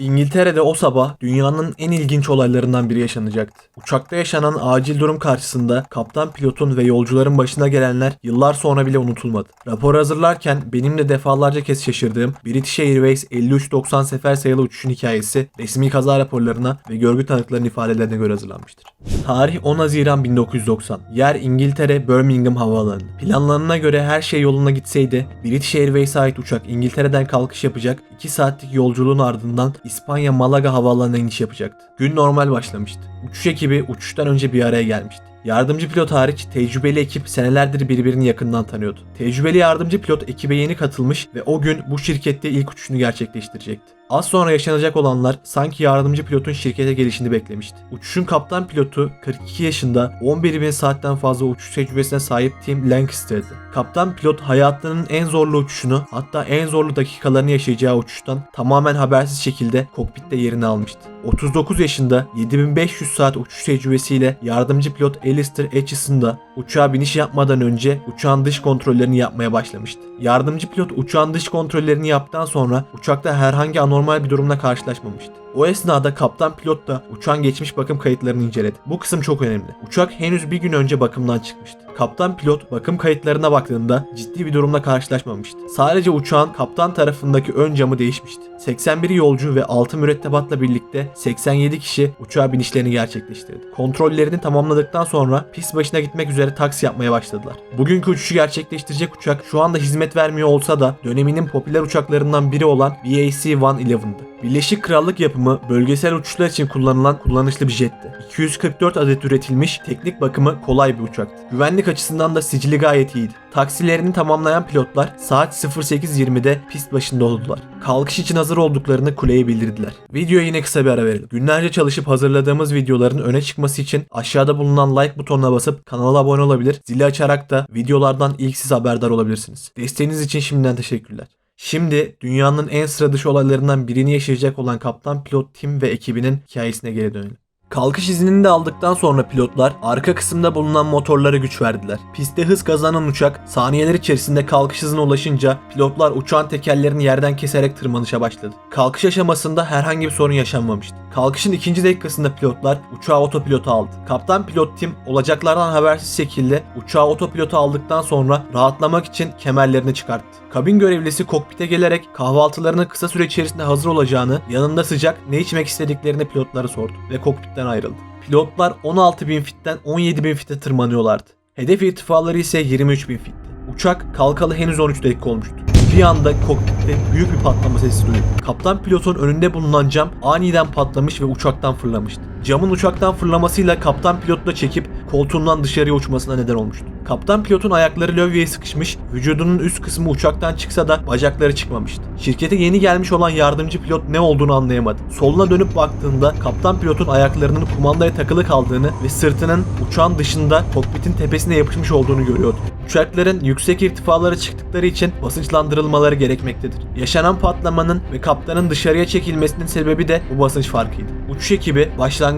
İngiltere'de o sabah dünyanın en ilginç olaylarından biri yaşanacaktı. Uçakta yaşanan acil durum karşısında kaptan pilotun ve yolcuların başına gelenler yıllar sonra bile unutulmadı. Rapor hazırlarken benim de defalarca kez şaşırdığım British Airways 5390 sefer sayılı uçuşun hikayesi resmi kaza raporlarına ve görgü tanıklarının ifadelerine göre hazırlanmıştır. Tarih 10 Haziran 1990. Yer İngiltere Birmingham Havaalanı. Planlanana göre her şey yoluna gitseydi British Airways'e ait uçak İngiltere'den kalkış yapacak 2 saatlik yolculuğun ardından İspanya Malaga havaalanına iniş yapacaktı. Gün normal başlamıştı. Uçuş ekibi uçuştan önce bir araya gelmişti. Yardımcı pilot hariç tecrübeli ekip senelerdir birbirini yakından tanıyordu. Tecrübeli yardımcı pilot ekibe yeni katılmış ve o gün bu şirkette ilk uçuşunu gerçekleştirecekti. Az sonra yaşanacak olanlar sanki yardımcı pilotun şirkete gelişini beklemişti. Uçuşun kaptan pilotu 42 yaşında 11 bin saatten fazla uçuş tecrübesine sahip Tim Lancaster'dı. Kaptan pilot hayatının en zorlu uçuşunu hatta en zorlu dakikalarını yaşayacağı uçuştan tamamen habersiz şekilde kokpitte yerini almıştı. 39 yaşında 7500 saat uçuş tecrübesiyle yardımcı pilot Alistair Atchison da uçağa biniş yapmadan önce uçağın dış kontrollerini yapmaya başlamıştı. Yardımcı pilot uçağın dış kontrollerini yaptıktan sonra uçakta herhangi anormal bir durumla karşılaşmamıştı. O esnada kaptan pilot da uçağın geçmiş bakım kayıtlarını inceledi. Bu kısım çok önemli. Uçak henüz bir gün önce bakımdan çıkmıştı. Kaptan pilot bakım kayıtlarına baktığında ciddi bir durumla karşılaşmamıştı. Sadece uçağın kaptan tarafındaki ön camı değişmişti. 81 yolcu ve 6 mürettebatla birlikte 87 kişi uçağa binişlerini gerçekleştirdi. Kontrollerini tamamladıktan sonra pist başına gitmek üzere taksi yapmaya başladılar. Bugünkü uçuşu gerçekleştirecek uçak şu anda hizmet vermiyor olsa da döneminin popüler uçaklarından biri olan BAC-111'dı. Birleşik Krallık yapımı bölgesel uçuşlar için kullanılan kullanışlı bir jetti. 244 adet üretilmiş, teknik bakımı kolay bir uçaktı. Güvenlik açısından da sicili gayet iyiydi. Taksilerini tamamlayan pilotlar saat 08.20'de pist başında oldular. Kalkış için hazır olduklarını kuleye bildirdiler. Videoya yine kısa bir ara verelim. Günlerce çalışıp hazırladığımız videoların öne çıkması için aşağıda bulunan like butonuna basıp kanala abone olabilir, zili açarak da videolardan ilk siz haberdar olabilirsiniz. Desteğiniz için şimdiden teşekkürler. Şimdi dünyanın en sıra dışı olaylarından birini yaşayacak olan kaptan pilot Tim ve ekibinin hikayesine geri dönelim. Kalkış iznini de aldıktan sonra pilotlar arka kısımda bulunan motorlara güç verdiler. Pistte hız kazanan uçak saniyeler içerisinde kalkış hızına ulaşınca pilotlar uçağın tekerlerini yerden keserek tırmanışa başladı. Kalkış aşamasında herhangi bir sorun yaşanmamıştı. Kalkışın ikinci dakikasında pilotlar uçağı otopilota aldı. Kaptan pilot Tim olacaklardan habersiz şekilde uçağı otopilota aldıktan sonra rahatlamak için kemerlerini çıkarttı. Kabin görevlisi kokpite gelerek kahvaltılarının kısa süre içerisinde hazır olacağını, yanında sıcak ne içmek istediklerini pilotlara sordu ve kokpitten ayrıldı. Pilotlar 16.000 fitten 17.000 fite tırmanıyorlardı. Hedef irtifaları ise 23.000 fitti. Uçak kalkalı henüz 13 dakika olmuştu. Bir anda kokpitte büyük bir patlama sesi duyuldu. Kaptan pilotun önünde bulunan cam aniden patlamış ve uçaktan fırlamıştı. Camın uçaktan fırlamasıyla kaptan pilot da çekip koltuğundan dışarıya uçmasına neden olmuştu. Kaptan pilotun ayakları lövyeye sıkışmış, vücudunun üst kısmı uçaktan çıksa da bacakları çıkmamıştı. Şirkete yeni gelmiş olan yardımcı pilot ne olduğunu anlayamadı. Soluna dönüp baktığında kaptan pilotun ayaklarının kumandaya takılı kaldığını ve sırtının uçağın dışında kokpitin tepesine yapışmış olduğunu görüyordu. Uçakların yüksek irtifalara çıktıkları için basınçlandırılmaları gerekmektedir. Yaşanan patlamanın ve kaptanın dışarıya çekilmesinin sebebi de bu basınç farkıydı. Uçuş ekibi başlangıçta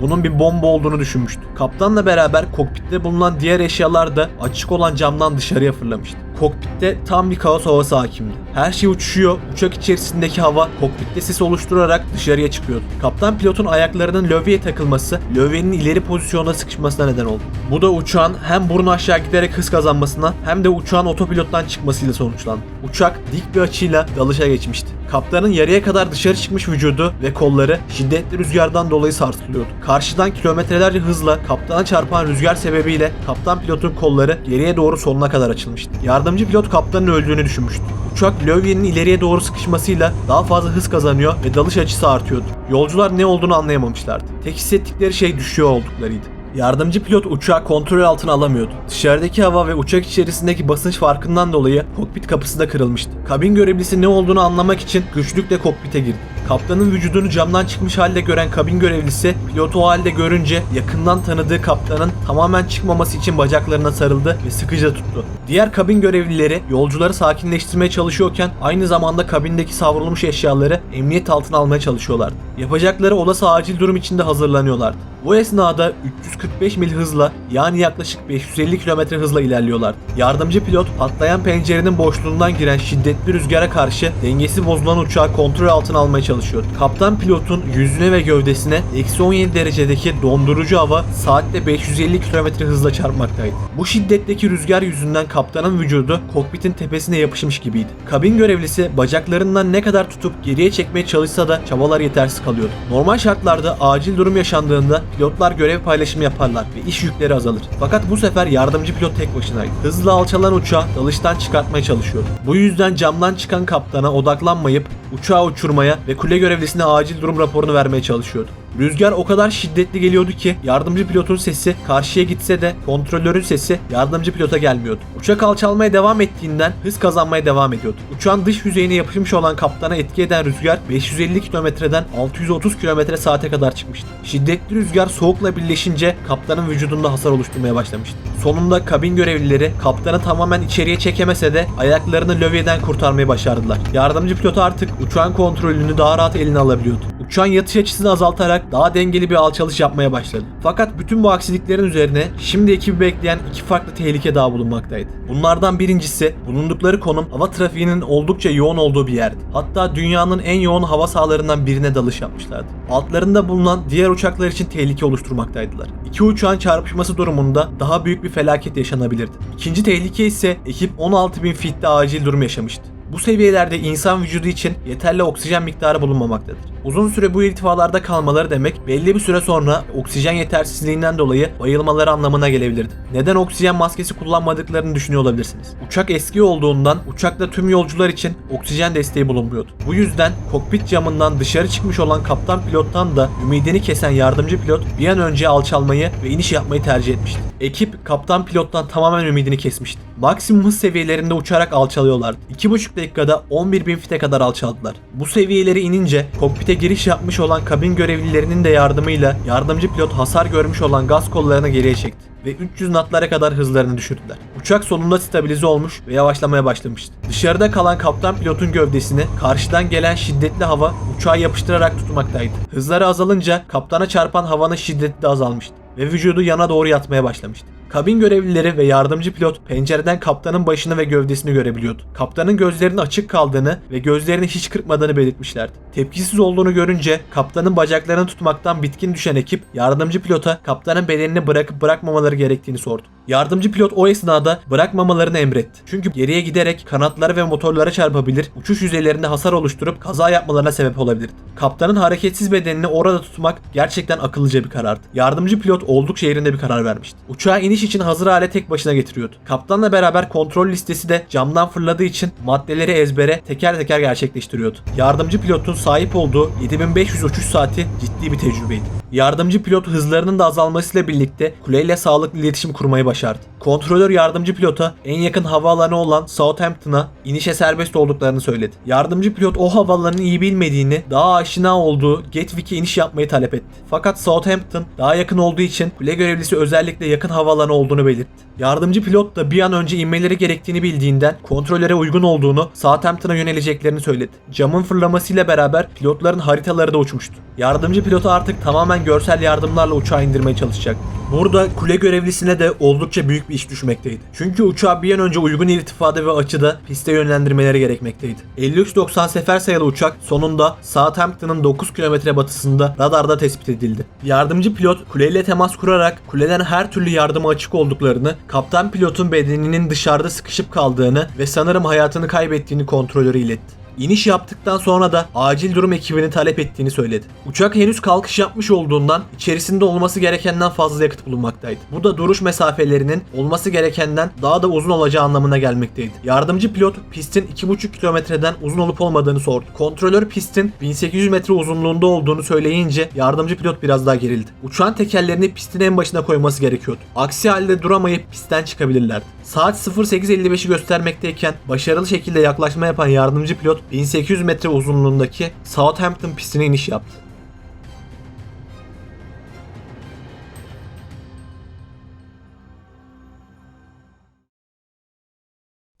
bunun bir bomba olduğunu düşünmüştü. Kaptanla beraber kokpitte bulunan diğer eşyalar da açık olan camdan dışarıya fırlamıştı. Kokpitte tam bir kaos havası hakimdi. Her şey uçuşuyor, uçak içerisindeki hava kokpitte sis oluşturarak dışarıya çıkıyordu. Kaptan pilotun ayaklarının lövyeye takılması, lövyenin ileri pozisyona sıkışmasına neden oldu. Bu da uçağın hem burnu aşağı giderek hız kazanmasına hem de uçağın otopilottan çıkmasıyla sonuçlandı. Uçak dik bir açıyla dalışa geçmişti. Kaptanın yarıya kadar dışarı çıkmış vücudu ve kolları şiddetli rüzgardan dolayı sarsılıyordu. Karşıdan kilometrelerce hızla kaptana çarpan rüzgar sebebiyle kaptan pilotun kolları geriye doğru sonuna kadar açılmıştı. Yardımcı pilot kaptanın öldüğünü düşünmüştü. Uçak lövyenin ileriye doğru sıkışmasıyla daha fazla hız kazanıyor ve dalış açısı artıyordu. Yolcular ne olduğunu anlayamamışlardı. Tek hissettikleri şey düşüyor olduklarıydı. Yardımcı pilot uçağı kontrol altına alamıyordu. Dışarıdaki hava ve uçak içerisindeki basınç farkından dolayı kokpit kapısı da kırılmıştı. Kabin görevlisi ne olduğunu anlamak için güçlükle kokpite girdi. Kaptanın vücudunu camdan çıkmış halde gören kabin görevlisi pilotu o halde görünce yakından tanıdığı kaptanın tamamen çıkmaması için bacaklarına sarıldı ve sıkıca tuttu. Diğer kabin görevlileri yolcuları sakinleştirmeye çalışıyorken aynı zamanda kabindeki savrulmuş eşyaları emniyet altına almaya çalışıyorlardı. Yapacakları olası acil durum içinde hazırlanıyorlardı. Bu esnada 345 mil hızla yani yaklaşık 550 km hızla ilerliyorlardı. Yardımcı pilot patlayan pencerenin boşluğundan giren şiddetli rüzgara karşı dengesi bozulan uçağı kontrol altına almaya çalışıyordu. Çalışıyordu. Kaptan pilotun yüzüne ve gövdesine eksi 17 derecedeki dondurucu hava saatte 550 km hızla çarpmaktaydı. Bu şiddetteki rüzgar yüzünden kaptanın vücudu kokpitin tepesine yapışmış gibiydi. Kabin görevlisi bacaklarından ne kadar tutup geriye çekmeye çalışsa da çabalar yetersiz kalıyordu. Normal şartlarda acil durum yaşandığında pilotlar görev paylaşımı yaparlar ve iş yükleri azalır. Fakat bu sefer yardımcı pilot tek başınaydı. Hızla alçalan uçağı dalıştan çıkartmaya çalışıyordu. Bu yüzden camdan çıkan kaptana odaklanmayıp uçağı uçurmaya ve kule görevlisine acil durum raporunu vermeye çalışıyordu. Rüzgar o kadar şiddetli geliyordu ki yardımcı pilotun sesi karşıya gitse de kontrolörün sesi yardımcı pilota gelmiyordu. Uçak alçalmaya devam ettiğinden hız kazanmaya devam ediyordu. Uçağın dış yüzeyine yapışmış olan kaptana etki eden rüzgar 550 kilometreden 630 kilometre saate kadar çıkmıştı. Şiddetli rüzgar soğukla birleşince kaptanın vücudunda hasar oluşturmaya başlamıştı. Sonunda kabin görevlileri kaptanı tamamen içeriye çekemese de ayaklarını lövyeden kurtarmayı başardılar. Yardımcı pilot artık uçağın kontrolünü daha rahat eline alabiliyordu. Uçağın yatış açısını azaltarak daha dengeli bir alçalış yapmaya başladı. Fakat bütün bu aksiliklerin üzerine şimdi ekibi bekleyen iki farklı tehlike daha bulunmaktaydı. Bunlardan birincisi bulundukları konum hava trafiğinin oldukça yoğun olduğu bir yerdi. Hatta dünyanın en yoğun hava sahalarından birine dalış yapmışlardı. Altlarında bulunan diğer uçaklar için tehlike oluşturmaktaydılar. İki uçağın çarpışması durumunda daha büyük bir felaket yaşanabilirdi. İkinci tehlike ise ekip 16.000 fitte acil durum yaşamıştı. Bu seviyelerde insan vücudu için yeterli oksijen miktarı bulunmamaktadır. Uzun süre bu irtifalarda kalmaları demek belli bir süre sonra oksijen yetersizliğinden dolayı bayılmaları anlamına gelebilirdi. Neden oksijen maskesi kullanmadıklarını düşünüyor olabilirsiniz. Uçak eski olduğundan uçakta tüm yolcular için oksijen desteği bulunmuyordu. Bu yüzden kokpit camından dışarı çıkmış olan kaptan pilottan da ümidini kesen yardımcı pilot bir an önce alçalmayı ve iniş yapmayı tercih etmişti. Ekip kaptan pilottan tamamen ümidini kesmişti. Maksimum hız seviyelerinde uçarak alçalıyorlardı. 2,5 dakikada 11.000 fite kadar alçaldılar. Bu seviyeleri inince kokpite giriş yapmış olan kabin görevlilerinin de yardımıyla yardımcı pilot hasar görmüş olan gaz kollarını geriye çekti ve 300 knotlara kadar hızlarını düşürdüler. Uçak sonunda stabilize olmuş ve yavaşlamaya başlamıştı. Dışarıda kalan kaptan pilotun gövdesini karşıdan gelen şiddetli hava uçağı yapıştırarak tutmaktaydı. Hızları azalınca kaptana çarpan havanın şiddeti de azalmıştı ve vücudu yana doğru yatmaya başlamıştı. Kabin görevlileri ve yardımcı pilot pencereden kaptanın başını ve gövdesini görebiliyordu. Kaptanın gözlerinin açık kaldığını ve gözlerini hiç kırpmadığını belirtmişlerdi. Tepkisiz olduğunu görünce kaptanın bacaklarını tutmaktan bitkin düşen ekip yardımcı pilota kaptanın bedenini bırakıp bırakmamaları gerektiğini sordu. Yardımcı pilot o esnada bırakmamalarını emretti. Çünkü geriye giderek kanatlara ve motorlara çarpabilir, uçuş yüzeylerinde hasar oluşturup kaza yapmalarına sebep olabilirdi. Kaptanın hareketsiz bedenini orada tutmak gerçekten akıllıca bir karardı. Yardımcı pilot oldukça yerinde bir karar vermişti. Uçağı iniş için hazır hale tek başına getiriyordu. Kaptanla beraber kontrol listesi de camdan fırladığı için maddeleri ezbere teker teker gerçekleştiriyordu. Yardımcı pilotun sahip olduğu 7500 uçuş saati ciddi bir tecrübeydi. Yardımcı pilot hızlarının da azalmasıyla birlikte kuleyle sağlıklı iletişim kurmayı başardı. Kontrolör yardımcı pilota en yakın havaalanı olan Southampton'a inişe serbest olduklarını söyledi. Yardımcı pilot o havaalanını iyi bilmediğini, daha aşina olduğu Gatwick'e iniş yapmayı talep etti. Fakat Southampton daha yakın olduğu için kule görevlisi özellikle yakın havaalanı olduğunu belirtti. Yardımcı pilot da bir an önce inmeleri gerektiğini bildiğinden kontrollere uygun olduğunu Southampton'a yöneleceklerini söyledi. Camın fırlamasıyla beraber pilotların haritaları da uçmuştu. Yardımcı pilot artık tamamen görsel yardımlarla uçağı indirmeye çalışacak. Burada kule görevlisine de oldukça büyük bir iş düşmekteydi. Çünkü uçağı bir an önce uygun irtifada ve açıda piste yönlendirmeleri gerekmekteydi. 5390 sefer sayılı uçak sonunda Southampton'ın 9 kilometre batısında radarda tespit edildi. Yardımcı pilot kuleyle temas kurarak kuleden her türlü yardıma açık olduklarını, kaptan pilotun bedeninin dışarıda sıkışıp kaldığını ve sanırım hayatını kaybettiğini kontrolöre iletti. İniş yaptıktan sonra da acil durum ekibini talep ettiğini söyledi. Uçak henüz kalkış yapmış olduğundan içerisinde olması gerekenden fazla yakıt bulunmaktaydı. Bu da duruş mesafelerinin olması gerekenden daha da uzun olacağı anlamına gelmekteydi. Yardımcı pilot pistin 2,5 kilometreden uzun olup olmadığını sordu. Kontrolör pistin 1800 metre uzunluğunda olduğunu söyleyince yardımcı pilot biraz daha gerildi. Uçağın tekerlerini pistin en başına koyması gerekiyordu. Aksi halde duramayıp pistten çıkabilirlerdi. Saat 08.55'i göstermekteyken başarılı şekilde yaklaşma yapan yardımcı pilot 1800 metre uzunluğundaki Southampton pistine iniş yaptı.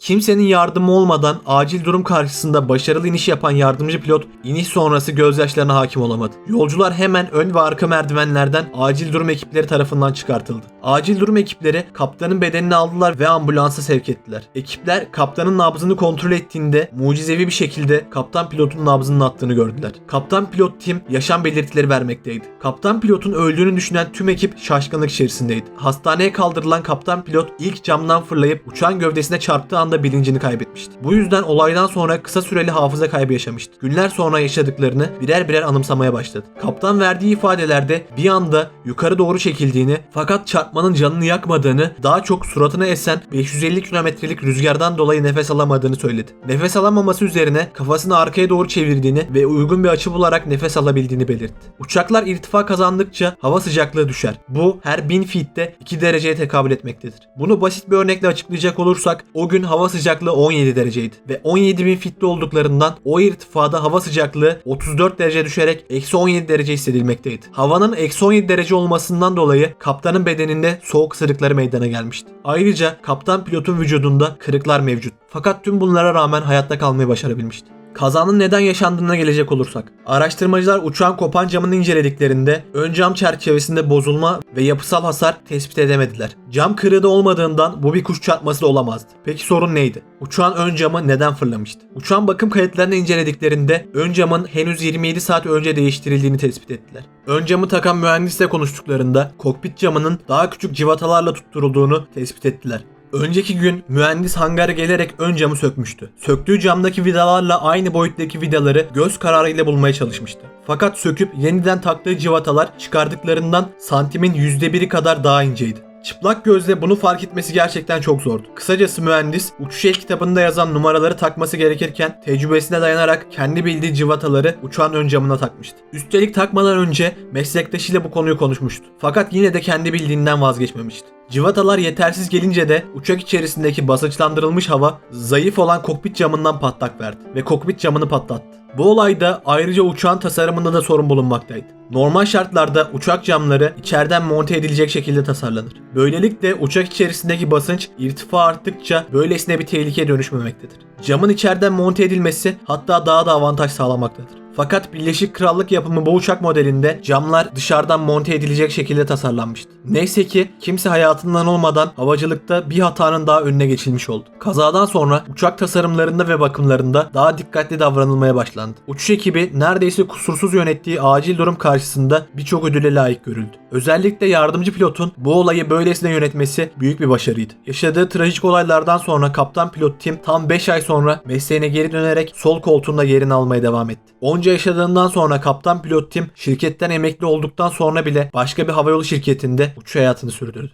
Kimsenin yardımı olmadan acil durum karşısında başarılı iniş yapan yardımcı pilot iniş sonrası gözyaşlarına hakim olamadı. Yolcular hemen ön ve arka merdivenlerden acil durum ekipleri tarafından çıkartıldı. Acil durum ekipleri kaptanın bedenini aldılar ve ambulansa sevk ettiler. Ekipler kaptanın nabzını kontrol ettiğinde mucizevi bir şekilde kaptan pilotun nabzının attığını gördüler. Kaptan pilot Tim yaşam belirtileri vermekteydi. Kaptan pilotun öldüğünü düşünen tüm ekip şaşkınlık içerisindeydi. Hastaneye kaldırılan kaptan pilot ilk camdan fırlayıp uçağın gövdesine çarptığı anda bilincini kaybetmişti. Bu yüzden olaydan sonra kısa süreli hafıza kaybı yaşamıştı. Günler sonra yaşadıklarını birer birer anımsamaya başladı. Kaptan verdiği ifadelerde bir anda yukarı doğru çekildiğini fakat çarpmanın canını yakmadığını daha çok suratına esen 550 kilometrelik rüzgardan dolayı nefes alamadığını söyledi. Nefes alamaması üzerine kafasını arkaya doğru çevirdiğini ve uygun bir açı bularak nefes alabildiğini belirtti. Uçaklar irtifa kazandıkça hava sıcaklığı düşer. Bu her 1000 feet'te 2 dereceye tekabül etmektedir. Bunu basit bir örnekle açıklayacak olursak o gün hava sıcaklığı 17 dereceydi ve 17.000 feet'te olduklarından o irtifada hava sıcaklığı 34 derece düşerek eksi 17 derece hissedilmekteydi. Havanın eksi 17 derece olmasından dolayı kaptanın bedeninde soğuk ısırıkları meydana gelmişti. Ayrıca kaptan pilotun vücudunda kırıklar mevcut. Fakat tüm bunlara rağmen hayatta kalmayı başarabilmişti. Kazanın neden yaşandığına gelecek olursak. Araştırmacılar uçağın kopan camını incelediklerinde ön cam çerçevesinde bozulma ve yapısal hasar tespit edemediler. Cam kırığı da olmadığından bu bir kuş çarpması da olamazdı. Peki sorun neydi? Uçağın ön camı neden fırlamıştı? Uçağın bakım kayıtlarını incelediklerinde ön camın henüz 27 saat önce değiştirildiğini tespit ettiler. Ön camı takan mühendisle konuştuklarında kokpit camının daha küçük civatalarla tutturulduğunu tespit ettiler. Önceki gün mühendis hangara gelerek ön camı sökmüştü. Söktüğü camdaki vidalarla aynı boyuttaki vidaları göz kararıyla bulmaya çalışmıştı. Fakat söküp yeniden taktığı civatalar çıkardıklarından santimin %1'i kadar daha inceydi. Çıplak gözle bunu fark etmesi gerçekten çok zordu. Kısacası mühendis uçuş el kitabında yazan numaraları takması gerekirken tecrübesine dayanarak kendi bildiği civataları uçağın ön camına takmıştı. Üstelik takmadan önce meslektaşıyla bu konuyu konuşmuştu. Fakat yine de kendi bildiğinden vazgeçmemişti. Civatalar yetersiz gelince de uçak içerisindeki basınçlandırılmış hava zayıf olan kokpit camından patlak verdi ve kokpit camını patlattı. Bu olayda ayrıca uçağın tasarımında da sorun bulunmaktaydı. Normal şartlarda uçak camları içeriden monte edilecek şekilde tasarlanır. Böylelikle uçak içerisindeki basınç irtifa arttıkça böylesine bir tehlikeye dönüşmemektedir. Camın içeriden monte edilmesi hatta daha da avantaj sağlamaktadır. Fakat Birleşik Krallık yapımı bu uçak modelinde camlar dışarıdan monte edilecek şekilde tasarlanmıştı. Neyse ki kimse hayatından olmadan havacılıkta bir hatanın daha önüne geçilmiş oldu. Kazadan sonra uçak tasarımlarında ve bakımlarında daha dikkatli davranılmaya başlandı. Uçuş ekibi neredeyse kusursuz yönettiği acil durum karşısında birçok ödüle layık görüldü. Özellikle yardımcı pilotun bu olayı böylesine yönetmesi büyük bir başarıydı. Yaşadığı trajik olaylardan sonra kaptan pilot Tim tam 5 ay sonra mesleğine geri dönerek sol koltuğunda yerini almaya devam etti. Onca yaşadığından sonra kaptan pilot Tim şirketten emekli olduktan sonra bile başka bir havayolu şirketinde uçuş hayatını sürdürdü.